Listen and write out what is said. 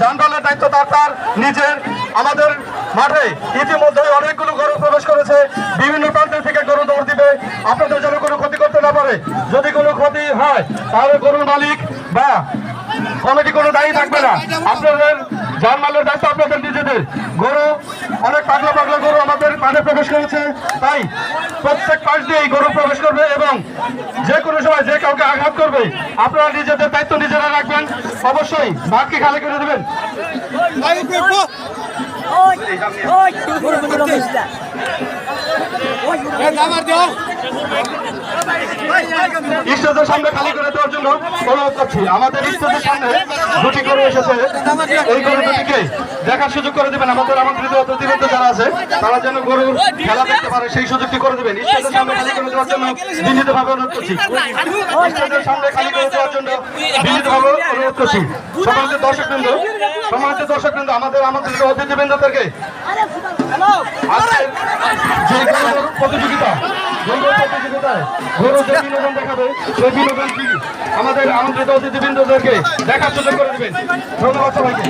যানবাহনের দায়িত্ব তার তার নিজের, আমাদের মাঠে। ইতিমধ্যে অনেকগুলো গরু প্রবেশ করেছে। বিভিন্ন প্রান্ত থেকে গরু দৌড় দিবে। আপনাদের যেন কোনো ক্ষতি করতে না পারে। যদি কোনো ক্ষতি হয়, তাহলে গরুর মালিক বা কমিটি কোনো দায়ী থাকবে না। আপনাদের জানমালের দায়িত্ব আপনাদের নিজেদের। গরু, অনেক পাগলা পাগলা গরু আমাদের মাঠে প্রবেশ করেছে। তাই প্রত্যেক পাশ দিয়ে গরু প্রবেশ করবে এবং যে কোনো সময় যে কাউকে আঘাত করবে আপনারা নিজেদের দায়িত্ব নিজেরা রাখবেন অবশ্যই মাঠকে খালি করে দেবেন স্টেজের সামনে খালি করে দেওয়ার জন্য অনুরোধ করছি আমাদের স্টেজের সামনে দুটি গরু এসেছে। এই গরু দুটিকে দেখার সুযোগ করে দেবেন। আমাদের আমন্ত্রিত অতিথিবৃন্দ যারা আছে, তারা যেন গরুর খেলা দেখতে পারে, সেই সুযোগটি করে দেবেন। স্টেজের সামনে খালি করে দেওয়ার জন্য বিনীতভাবে অনুরোধ করছি। স্টেজের সামনে খালি করে দেওয়ার জন্য বিনীতভাবে অনুরোধ করছি। সমাজের দর্শকবৃন্দ সমাজের দর্শকবৃন্দ, আমাদের আমন্ত্রিত অতিথিবৃন্দদেরকে যে প্রতিযোগিতা আমাদের আমন্ত্রিত অতিথিবৃন্দদেরকে দেখার সুযোগ করে দেবেন। ধন্যবাদ সবাইকে।